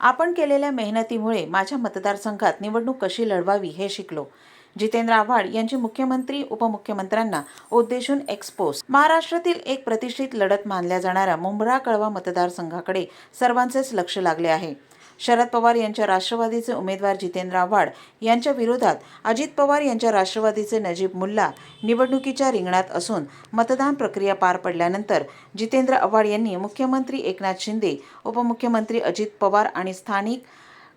आपण केलेल्या मेहनतीमुळे माझ्या मतदारसंघात निवडणूक कशी लढवावी हे शिकलो. जितेंद्र आव्हाड यांची मुख्यमंत्री उपमुख्यमंत्र्यांना उद्देशून एक्सपोज. महाराष्ट्रातील एक प्रतिष्ठित लढत मानल्या जाणाऱ्या मुंब्रा कळवा मतदारसंघाकडे सर्वांचेच लक्ष लागले आहे. शरद पवार यांच्या राष्ट्रवादीचे उमेदवार जितेंद्र आव्हाड यांच्या विरोधात अजित पवार यांच्या राष्ट्रवादीचे नजीब मुल्ला निवडणुकीच्या रिंगणात असून मतदान प्रक्रिया पार पडल्यानंतर जितेंद्र आव्हाड यांनी मुख्यमंत्री एकनाथ शिंदे उपमुख्यमंत्री अजित पवार आणि स्थानिक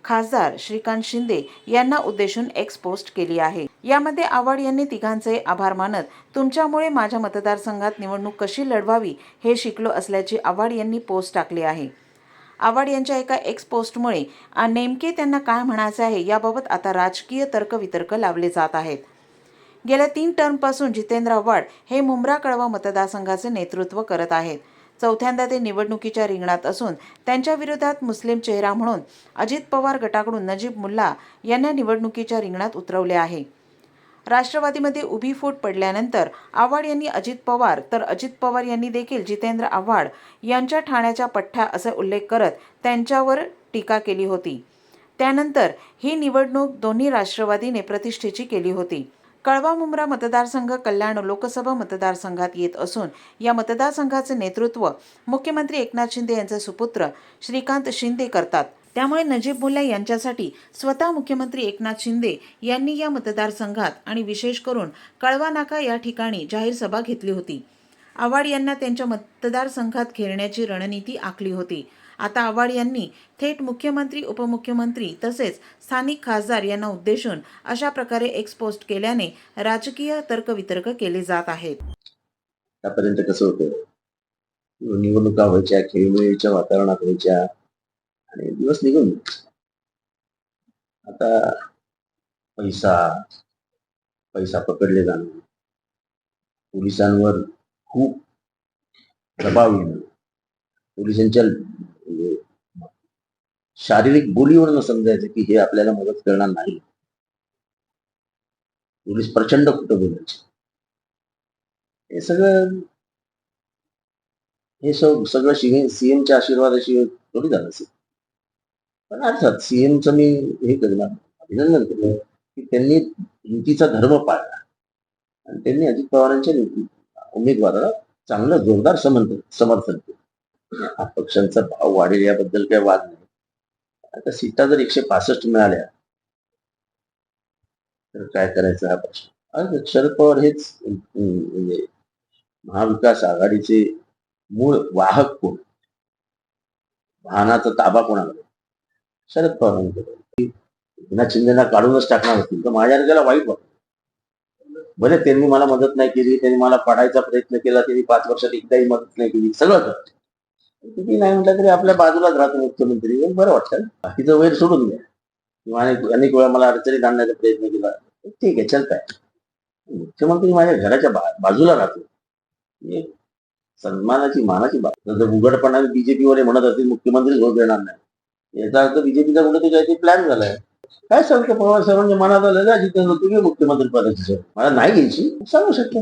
खासदार श्रीकांत शिंदे यांना उद्देशून एक्स पोस्ट केली आहे. यामध्ये आव्हाड यांनी तिघांचे आभार मानत तुमच्यामुळे माझ्या मतदारसंघात निवडणूक कशी लढवावी हे शिकलो असल्याची आव्हाड यांनी पोस्ट टाकली आहे. आव्हाड यांच्या एका एक्स पोस्टमुळे नेमके त्यांना काय म्हणायचे आहे याबाबत आता राजकीय तर्कवितर्क लावले जात आहेत. गेल्या तीन टर्मपासून जितेंद्र आव्हाड हे मुंब्रा कळवा मतदारसंघाचे नेतृत्व करत आहेत. चौथ्यांदा ते निवडणुकीच्या रिंगणात असून त्यांच्या विरोधात मुस्लिम चेहरा म्हणून अजित पवार गटाकडून नजीब मुल्ला यांना निवडणुकीच्या रिंगणात उतरवले आहे. राष्ट्रवादीमध्ये उभी फूट पडल्यानंतर आव्हाड यांनी अजित पवार तर अजित पवार यांनी देखील जितेंद्र आव्हाड यांच्या ठाण्याच्या पठ्ठा असा उल्लेख करत त्यांच्यावर टीका केली होती. त्यानंतर ही निवडणूक दोन्ही राष्ट्रवादीने प्रतिष्ठेची केली होती. कळवा मुंब्रा मतदारसंघ कल्याण लोकसभा मतदारसंघात येत असून या मतदारसंघाचे नेतृत्व मुख्यमंत्री एकनाथ शिंदे यांचे सुपुत्र श्रीकांत शिंदे करतात. त्यामुळे नजीब मुल्ला यांच्यासाठी स्वतः मुख्यमंत्री एकनाथ शिंदे यांनी या मतदारसंघात आणि विशेष करून कळवा नाका या ठिकाणी जाहीर सभा घेतली होती. आव्हाड यांना त्यांच्या मतदारसंघात घेरण्याची रणनीती आखली होती. आता आव्हाड यांनी थेट मुख्यमंत्री उपमुख्यमंत्री तसेच स्थानिक खासदार यांना उद्देशून अशा प्रकारे एक्सपोस्ट केल्याने राजकीय तर्कवितर्क केले जात आहेत. आतापर्यंत कसं होतं? निवडणुका व्हायच्या खेळमेळीच्या वातावरणात व्हायच्या आणि दिवस निघून आता पैसा पैसा पकडले जाणं पोलिसांवर खूप दबाव येणं पोलिसांच्या म्हणजे शारीरिक बोलीवरनं समजायचं की हे आपल्याला मदत करणार नाही. पोलीस प्रचंड कुठं बोलायचे. हे सगळं हे सगळं सगळं सीएमच्या आशीर्वादाशिवाय थोडी झालं असेल. पण अर्थात सीएमचं मी हे करणार अभिनंदन करणार की त्यांनी युतीचा धर्म पाळला. आणि त्यांनी अजित पवारांच्या उमेदवाराला चांगलं जोरदार समर्थन समर्थन केलं. हा पक्षांचा भाव वाढेल याबद्दल काही वाद नाही. आता सीटा जर एकशे पासष्ट मिळाल्या तर काय करायचं हा प्रश्न? शरद पवार हेच म्हणजे महाविकास आघाडीचे मूळ वाहक कोण? वाहनाचा ताबा कोणाला शरद पवारांकडे पुन्हा शिंदेना काढूनच टाकणार होती. तर माझ्या त्याला वाईट वाटत. भले त्यांनी मला मदत नाही केली त्यांनी मला पाडायचा प्रयत्न केला त्यांनी पाच वर्षात एकदाही मदत नाही केली सगळं किती नाही म्हटलं तरी आपल्या बाजूलाच राहतो मुख्यमंत्री. बरं वाटतं. बाकीचं वैर सोडून द्या. किंवा अनेक वेळा मला अडचणीत आणण्याचा प्रयत्न केला. ठीक आहे चल काय मुख्यमंत्री माझ्या घराच्या बाजूला राहतो. सन्मानाची मानाची बाब. जर उघडपणाने बीजेपीवर म्हणत असतील मुख्यमंत्री झोप देणार नाही. याचा अर्थ बीजेपीचा कुठे काहीतरी प्लॅन झालाय. काय सांगतो पवार साहेबांच्या मनात आलं का जितेंद्र तुम्ही मुख्यमंत्री पदाची सर मला नाही घ्यायची सांगू शकतो.